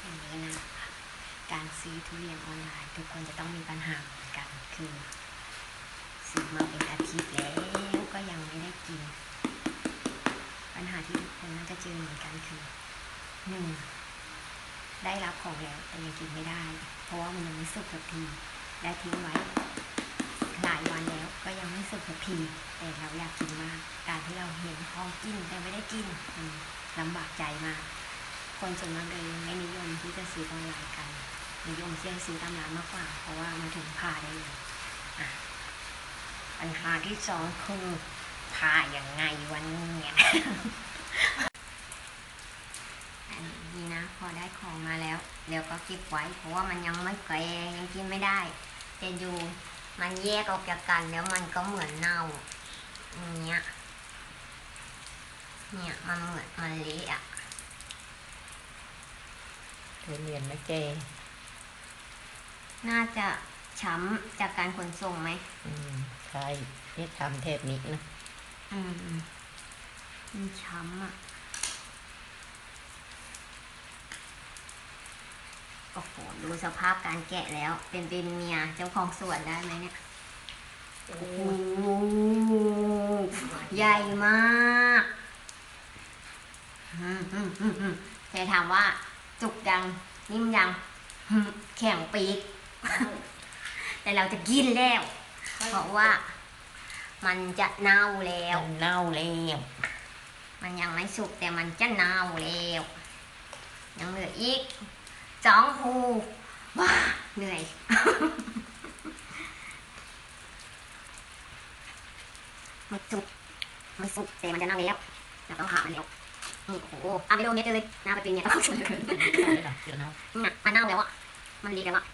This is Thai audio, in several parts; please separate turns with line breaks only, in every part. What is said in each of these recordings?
อย่างนี้นะการซื้อทุเรียนออนไลน์ ทุกคนจะต้องมีปัญหาเหมือนกันคือซื้อมาเป็นอาทิตย์แล้วก็ยังไม่ได้กิน ปัญหาที่ทุกคนน่าจะเจอเหมือนกันคือหนึ่งได้รับของแล้วแต่ยังกินไม่ได้ เพราะว่ามันยังไม่สุกสักทีได้ทิ้งไว้ หลายวันแล้วก็ยังไม่สุกสักทีแต่เราอยากกินมาก การที่เราเห็นของกินแต่ไม่ได้กินมันลำบากใจมาก คนส่วนมากเลยไม่นิยมที่จะซื้อออนไลน์กัน นิยมที่จะซื้อตามร้านมากกว่า เพราะว่ามันถึงผ่าได้เลยอะปัญหาที่สองคือผ่าอย่างไงวันเนี่ยอันนี้นะพอได้ของมาแล้ว เดี๋ยวก็เก็บไว้ เพราะว่ามันยังไม่แก่ยังกินไม่ได้จะดูมันแยกออกจากกันแล้วมันก็เหมือนเน่าอย่างเงี้ยเนี่ยมันเหมือนมันเละอะ
เรียนไม่แก่
น่าจะช้ำจากการขนส่งไหม
อืมใช่นี่ทำเทปนี้นะ
อืมอืมมันช้ำอะ โอ้โห ดูสภาพการแกะแล้ว เป็นเป็นเมียเจ้าของสวนได้ไหมเนี่ย โอ้โห ใหญ่มาก อืมอืมอืมอืมแต่ถามว่า จุกยังนิ่มยังอืมแข็งปีก แต่เราจะกินแล้ว เพราะว่า มันจะเน่าแล้ว
มันเน่าแล้ว
มันยังไม่สุกแต่มันจะเน่าแล้วยังเหลืออีกสองหูว้าเหนื่อยไม่สุกไม่สุกแต่มันจะเน่าแล้วเราต้องผ่ามันแล้วนี่ โอ้โหเอาไปโดนเม็ดเลยหน้าไปเป็นเนี่ยต้องสุกเลย
ไม่หรอกเดี๋ยวนะ
นี่นะมันเน่าแล้วอะมันดีแล้วอะ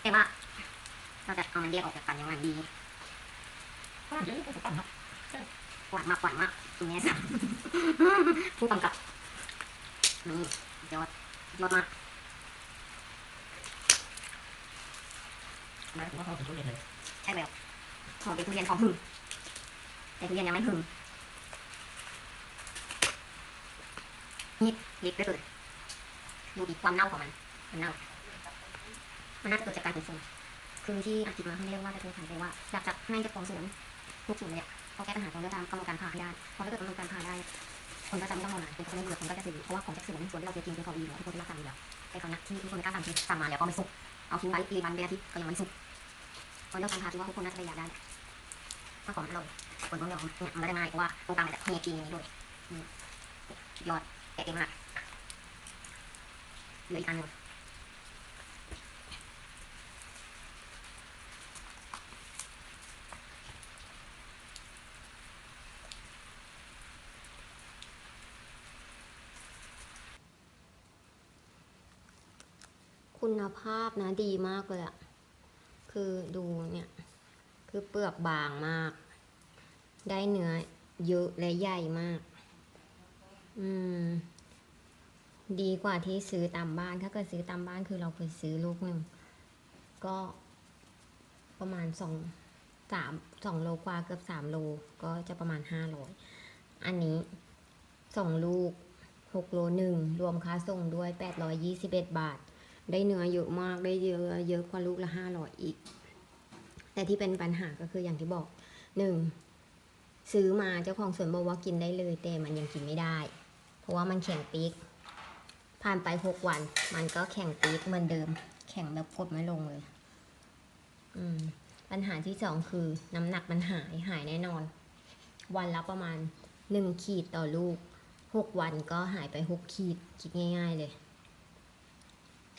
แต่ว่าเราจะเอามันแยกออกจากกันยังไงดี
เดี๋ยวจะปั่นเนาะ
หวานมากหวานมากตรงนี้สัผู้กำกับนี่ยอดยอดมาก
ไม่ถือว่าเขาเป็นทุเรียนเลย
ใช่แล้วหอมเป็นทุเรียนของหึงแต่ทุเรียนยังไม่หึง นี่ลิบไปเลยดูดีความเน่าของมันมันเน่ามันน่าจะเกิดจากการขนส่งคือที่อังกฤษมาเขาเรียกว่าจะทรถามไปว่าอยากจะให้เจ้าของสวนทุกสวนเนี่ยเขาแก้ปัญหาตรงเรื่องการกำหนดการผ่าให้ได้เพราะถ้าเกิดกำหนดการผ่าได้คนก็จะไม่ต้องรอนานคนก็ไม่เบื่อคนก็จะซื้อเพราะว่าของจากสวนสวนที่เราจะกินเป็นของดีอยู่แล้วทุกคนที่รักกันอยู่แล้วแต่คราวนี้ที่ทุกคนไม่กล้าสั่งคือสั่งมาแล้วก็ไม่สุกเอาทิ้งไว้รีบันเป็นอาทิตย์ก็ยังไม่สุกพอเลิกการผ่าคิดว่าทุกคนน่าจะได้อยากได้ถ้าของอร่อยคนต้องยอมเนี่ยมันได้ง่ายเพราะว่าตรงกลางมันจะเฮีกินอย่างนี้ด้วยยอด เก่งมากเหลืออีกอันนึงคุณภาพนะดีมากเลยอะคือดูเนี่ย คือเปลือกบางมาก ได้เนื้อเยอะและใหญ่มาก อืม ดีกว่าที่ซื้อตามบ้าน ถ้าเกิดซื้อตามบ้านคือเราเคยซื้อลูกหนึ่งก็ประมาณสองสามสองโลกว่าเกือบสามโลก็จะประมาณห้าร้อยอันนี้สองลูกหกโลหนึ่งรวมค่าส่งด้วยแปดร้อยยี่สิบเอ็ดบาท ได้เนื้อเยอะมากได้เยอะเยอะกว่าลูกละห้าร้อยอีก แต่ที่เป็นปัญหาก็คืออย่างที่บอกหนึ่งซื้อมาเจ้าของสวนบอกว่ากินได้เลยแต่มันยังกินไม่ได้ เพราะว่ามันแข็งปีก ผ่านไปหกวัน มันก็แข็งปีกเหมือนเดิม แข็งแบบกดไม่ลงเลย อืม ปัญหาที่สองคือน้ำหนักมันหายหายแน่นอน วันละประมาณหนึ่งขีดต่อลูกหกวันก็หายไปหกขีด คิดง่าย ๆ เลย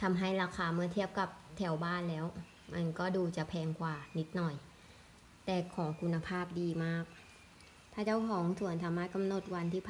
ทำให้ราคาเมื่อเทียบกับแถวบ้านแล้ว มันก็ดูจะแพงกว่านิดหน่อย แต่ของคุณภาพดีมาก ถ้าเจ้าของสวนสามารถกำหนดวันที่